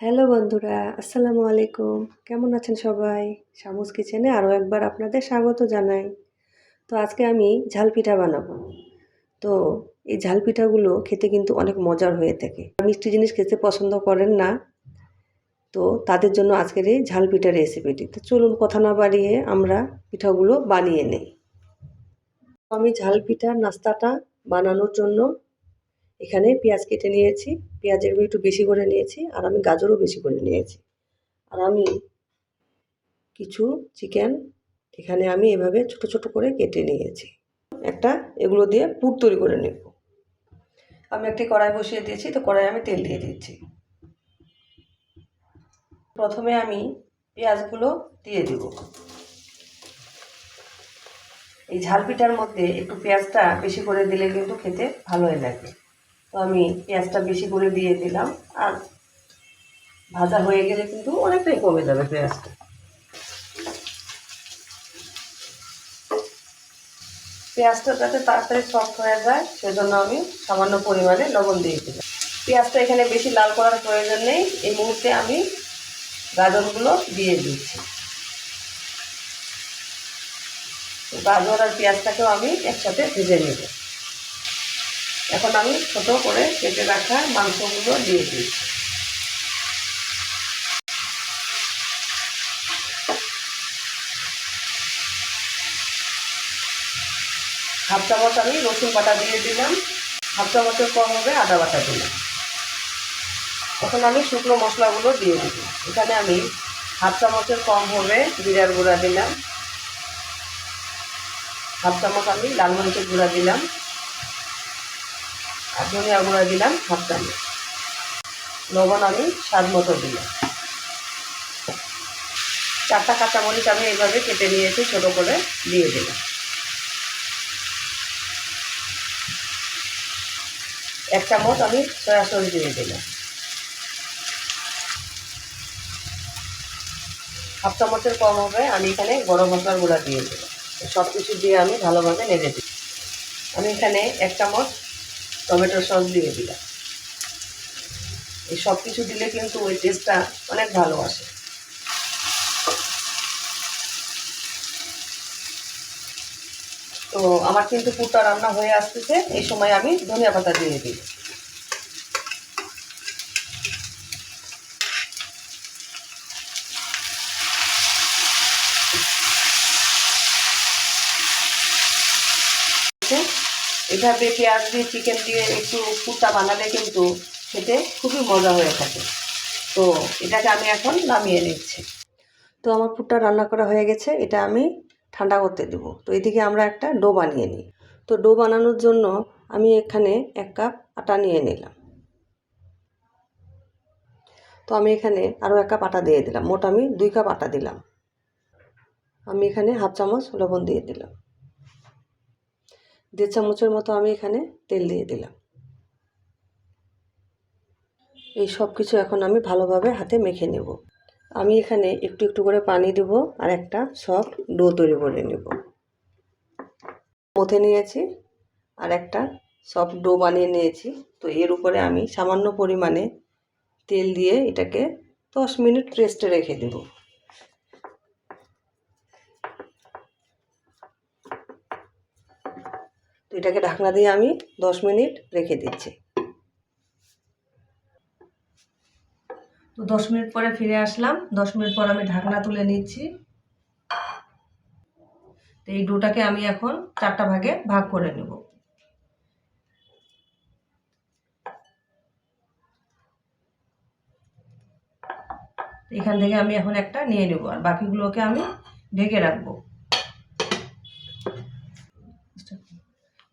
Hello বন্ধুরা, আসসালামু আলাইকুম। কেমন আছেন সবাই? শামুস কিচেনে আরও একবার আপনাদের স্বাগত জানাই। তো আজকে আমি ঝাল পিঠা বানাবো। তো এই ঝাল পিঠাগুলো খেতে কিন্তু অনেক মজার হয়ে থাকে। মিষ্টি জিনিস খেতে পছন্দ করেন না। তো তাদের জন্য আজকের এই ঝাল পিঠার রেসিপিটি তো চলুন কথা না বাড়িয়ে আমরা পিঠাগুলো বানিয়ে নেই। আমি ঝাল পিঠার নাস্তাটা বানানোর জন্য এখানে পেঁয়াজ কেটে নিয়েছি, পেঁয়াজের একটু বেশি করে নিয়েছি, আর আমি গাজরও বেশি করে নিয়েছি। আর আমি কিছু চিকেন এখানে আমি এভাবে ছোট ছোট করে কেটে নিয়েছি। একটা এগুলো দিয়ে পুর তৈরি করে নেব। আমি একটি কড়াই বসিয়ে দিয়েছি, তো কড়াই আমি তেল দিয়ে দিচ্ছি। প্রথমে আমি পেঁয়াজগুলো দিয়ে দিব। এই ঝাল পিঠার মধ্যে একটু পেঁয়াজটা বেশি করে দিলে কিন্তু খেতে ভালোই লাগে। তো আমি পেঁয়াজটা বেশি করে দিয়ে দিলাম। আর ভাজা হয়ে গেলে কিন্তু অনেকটাই কমে যাবে পেঁয়াজটা। পেঁয়াজটা যাতে তাড়াতাড়ি সফট হয়ে যায়, সেজন্য আমি সামান্য পরিমাণে লবণ দিয়ে দিলাম। পেঁয়াজটা এখানে বেশি লাল করার প্রয়োজন নেই। এই মুহূর্তে আমি গাজরগুলো দিয়ে দিচ্ছি। গাজর আর পেঁয়াজটাকেও আমি একসাথে ভেজে নেব। এখন আমি ছোট করে কেটে রাখা মাংসগুলো দিয়ে দিচ্ছি হাফ চামচ আমি রসুন বাটা দিয়ে দিলাম। হাফ চামচের কম হবে আদা বাটা দিলাম। এখন আমি শুকনো মশলাগুলো দিয়ে দিব এখানে আমি হাফ চামচের কম হবে জিরার গুঁড়া দিলাম। হাফ চামচ আমি লাল মরিচের গুঁড়া দিলাম। আর ধনিয়া গুঁড়া দিলাম হাফ চামচ লবণ আমি স্বাদ মতো দিলাম। চারটা কাঁচামরিচ আমি এইভাবে কেটে নিয়েছি, ছোটো করে দিয়ে দিলাম। এক চামচ আমি সয়া সস দিয়ে দিলাম। হাফ চামচের কম হবে, আমি এখানে গরম মশলার গুঁড়া দিয়ে দিলাম। সব কিছু দিয়ে আমি ভালোভাবে নেড়ে দিই আমি এখানে এক চামচ টমেটো সস দিয়ে দিলাম। এই সব কিছু দিলে কিন্তু ওই টেস্টটা অনেক ভালো আসে। তো আমার কিন্তু পুরটা রান্না হয়ে আসতেছে, এই সময় আমি ধনিয়া পাতা দিয়ে দিই এভাবে পেঁয়াজ দিয়ে চিকেন দিয়ে একটু পুরটা বানালে কিন্তু খেতে খুবই মজা হয়ে থাকে। তো এটাকে আমি এখন নামিয়ে নিচ্ছি। তো আমার পুরটা রান্না করা হয়ে গেছে, এটা আমি ঠান্ডা করতে দেব। তো এদিকে আমরা একটা ডো বানিয়ে নিই। তো ডো বানানোর জন্য আমি এখানে এক কাপ আটা নিয়ে নিলাম। তো আমি এখানে আরও এক কাপ আটা দিয়ে দিলাম। মোট আমি দুই কাপ আটা দিলাম। আমি এখানে হাফ চামচ লবণ দিয়ে দিলাম। দেড় চামচের মতো আমি এখানে তেল দিয়ে দিলাম। এই সব কিছু এখন আমি ভালোভাবে হাতে মেখে নেব। আমি এখানে একটু একটু করে পানি দেব আর একটা সফট ডো তৈরি করে নেব। মথে নিয়েছি আর একটা সফট ডো বানিয়ে নিয়েছি। তো এর উপরে আমি সামান্য পরিমাণে তেল দিয়ে এটাকে দশ মিনিট রেস্টে রেখে দেব। এটাকে ঢাকনা দিয়ে আমি দশ মিনিট রেখে দিচ্ছি। তো দশ মিনিট পরে ফিরে আসলাম। দশ মিনিট পর আমি ঢাকনা তুলে নিচ্ছি। তো এই ডোটাকে আমি এখন চারটা ভাগে ভাগ করে নেব। এখান থেকে আমি এখন একটা নিয়ে নেব আর বাকিগুলোকে আমি ঢেকে রাখব।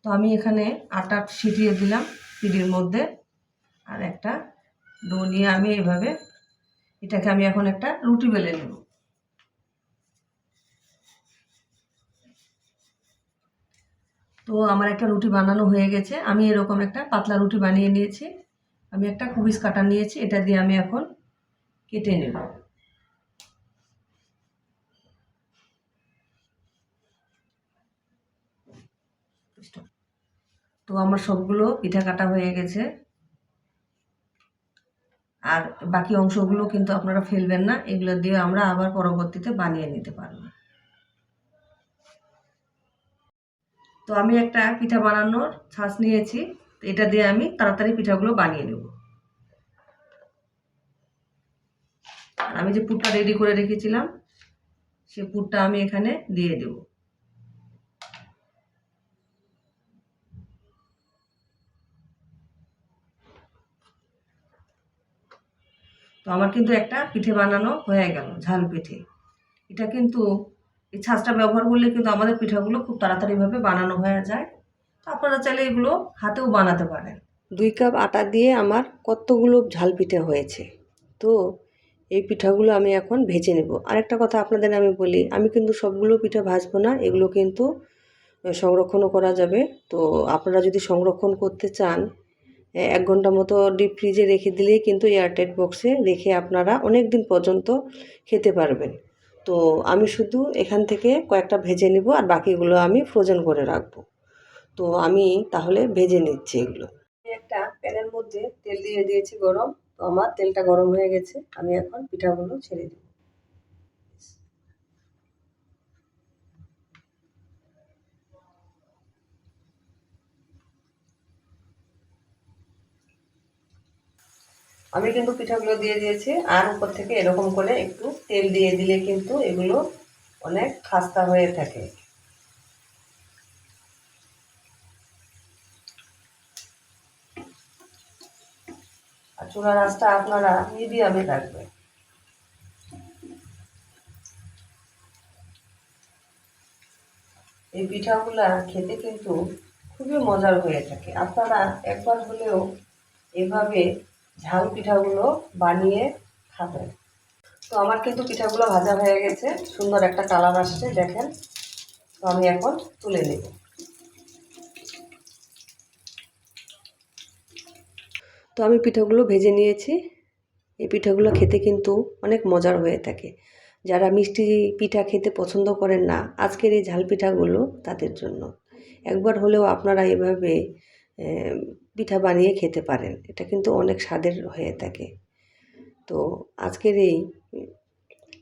তো আমি এখানে আটা ছিটিয়ে দিলাম পিডির মধ্যে আর একটা ডো নিয়ে আমি এইভাবে এটাকে আমি এখন একটা রুটি বেলে নেব। তো আমার একটা রুটি বানানো হয়ে গেছে। আমি এরকম একটা পাতলা রুটি বানিয়ে নিয়েছি। আমি একটা কুবিস কাটা নিয়েছি। এটা দিয়ে আমি এখন কেটে নেব। তো আমার সবগুলো পিঠা কাটা হয়ে গেছে। আর বাকি অংশগুলো কিন্তু আপনারা ফেলবেন না, এগুলো দিয়ে আমরা আবার পরবর্তীতে বানিয়ে নিতে পারব। তো আমি একটা পিঠা বানানোর ছাঁচ নিয়েছি, এটা দিয়ে আমি তাড়াতাড়ি পিঠাগুলো বানিয়ে নেব। আমি যে পুরটা রেডি করে রেখেছিলাম, সে পুরটা আমি এখানে দিয়ে দেব। তো আমার কিন্তু একটা পিঠে বানানো হয়ে গেল, ঝাল পিঠে। এটা কিন্তু এই ছাঁচটা ব্যবহার করলে কিন্তু আমাদের পিঠাগুলো খুব তাড়াতাড়িভাবে বানানো হয়ে যায়। তো আপনারা চাইলে এগুলো হাতেও বানাতে পারেন। দুই কাপ আটা দিয়ে আমার কতগুলো ঝাল পিঠে হয়েছে। তো এই পিঠাগুলো আমি এখন ভেজে নেব। আরেকটা কথা আপনাদের আমি বলি, আমি কিন্তু সবগুলো পিঠা ভাজবো না, এগুলো কিন্তু সংরক্ষণও করা যাবে। তো আপনারা যদি সংরক্ষণ করতে চান এক ঘণ্টা মতো ডিপ ফ্রিজে রেখে দিলেই কিন্তু এয়ারটাইট বক্সে রেখে আপনারা অনেক দিন পর্যন্ত খেতে পারবেন। তো আমি শুধু এখান থেকে কয়েকটা ভেজে নেব আর বাকিগুলো আমি ফ্রোজেন করে রাখব। তো আমি তাহলে ভেজে নিচ্ছি এগুলো। একটা প্যানের মধ্যে তেল দিয়ে দিয়েছি গরম। তো আমার তেলটা গরম হয়ে গেছে। আমি এখন পিঠাগুলো ছেড়ে দেব। আমি কিন্তু পিঠাগুলো দিয়ে দিয়েছি। আর উপর থেকে এরকম করে একটু তেল দিয়ে দিলে কিন্তু এগুলো অনেক খাস্তা হয়ে থাকে। আর চুলার আঁচটা আপনারা মিডিয়ামে রাখবেন। এই পিঠাগুলা খেতে কিন্তু খুবই মজার হয়ে থাকে। আপনারা একবার হলেও এভাবে ঝাল পিঠাগুলো বানিয়ে খাবেন তো আমার কিন্তু পিঠাগুলো ভাজা হয়ে গেছে, সুন্দর একটা কালার আসছে, দেখেন। তো আমি এখন তুলে নেব। তো আমি পিঠাগুলো ভেজে নিয়েছি। এই পিঠাগুলো খেতে কিন্তু অনেক মজার হয়ে থাকে। যারা মিষ্টি পিঠা খেতে পছন্দ করেন না, আজকের এই ঝাল পিঠাগুলো তাদের জন্য। একবার হলেও আপনারা এভাবে পিঠা বানিয়ে খেতে পারেন। এটা কিন্তু অনেক স্বাদের হয়ে থাকে। তো আজকের এই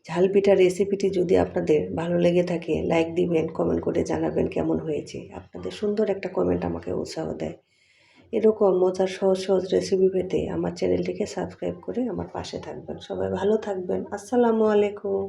ঝাল পিঠার রেসিপিটি যদি আপনাদের ভালো লেগে থাকে লাইক দিবেন কমেন্ট করে জানাবেন কেমন হয়েছে। আপনাদের সুন্দর একটা কমেন্ট আমাকে উৎসাহ দেয়। এরকম মজার সহজ সহজ রেসিপি পেতে আমার চ্যানেলটিকে সাবস্ক্রাইব করে আমার পাশে থাকবেন। সবাই ভালো থাকবেন। আসসালামু আলাইকুম।